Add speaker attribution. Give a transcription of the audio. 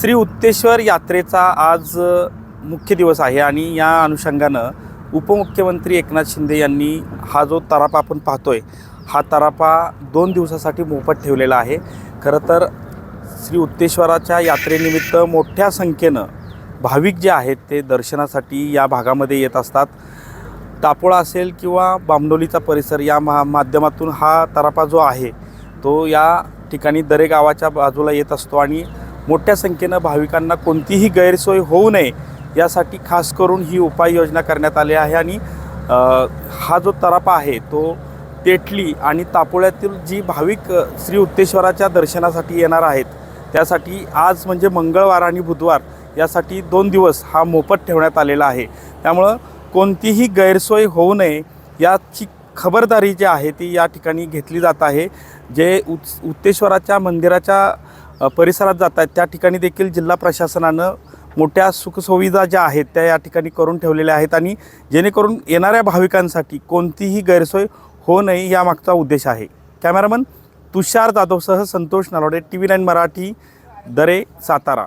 Speaker 1: श्री उत्तेश्वर यात्रेचा आज मुख्य दिवस आहे आणि या अनुषंगानं उपमुख्यमंत्री एकनाथ शिंदे यांनी हा जो तरापा आपण पाहतोय हा तरापा दोन दिवसासाठी मोफत ठेवलेला आहे. खरं तर श्री उत्तेश्वराच्या यात्रेनिमित्त मोठ्या संख्येनं भाविक जे आहेत ते दर्शनासाठी या भागामध्ये येत असतात. तापोळा असेल किंवा बामडोलीचा परिसर या मा माध्यमातून हा तरापा जो आहे तो या ठिकाणी दरे गावाच्या बाजूला येत असतो आणि मोठ्या संख्येनं भाविकांना कोणतीही गैरसोय होऊ नये यासाठी खास करून ही उपाययोजना करण्यात आली आहे. आणि हा जो तरापा आहे तो तेटली आणि तापोळ्यातील जी भाविक श्री उत्तेश्वराच्या दर्शनासाठी येणार आहेत त्यासाठी आज म्हणजे मंगळवार आणि बुधवार यासाठी दोन दिवस हा मोफत ठेवण्यात आलेला आहे. त्यामुळं कोणतीही गैरसोय होऊ नये याची खबरदारी जी आहे ती या ठिकाणी घेतली जात आहे. जे उत् उत्तेश्वराच्या मंदिराच्या परिसरात जात आहेत. त्या ठिकाणी देखील जिल्हा प्रशासनानं मोठ्या सुखसुविधा ज्या आहेत त्या या ठिकाणी करून ठेवलेल्या आहेत आणि जेणेकरून येणाऱ्या भाविकांसाठी कोणतीही गैरसोय होऊ नये यामागचा उद्देश आहे. Cameraman Tushar जाधवसह Santosh Nalode T V nine Marathi Dare Satara.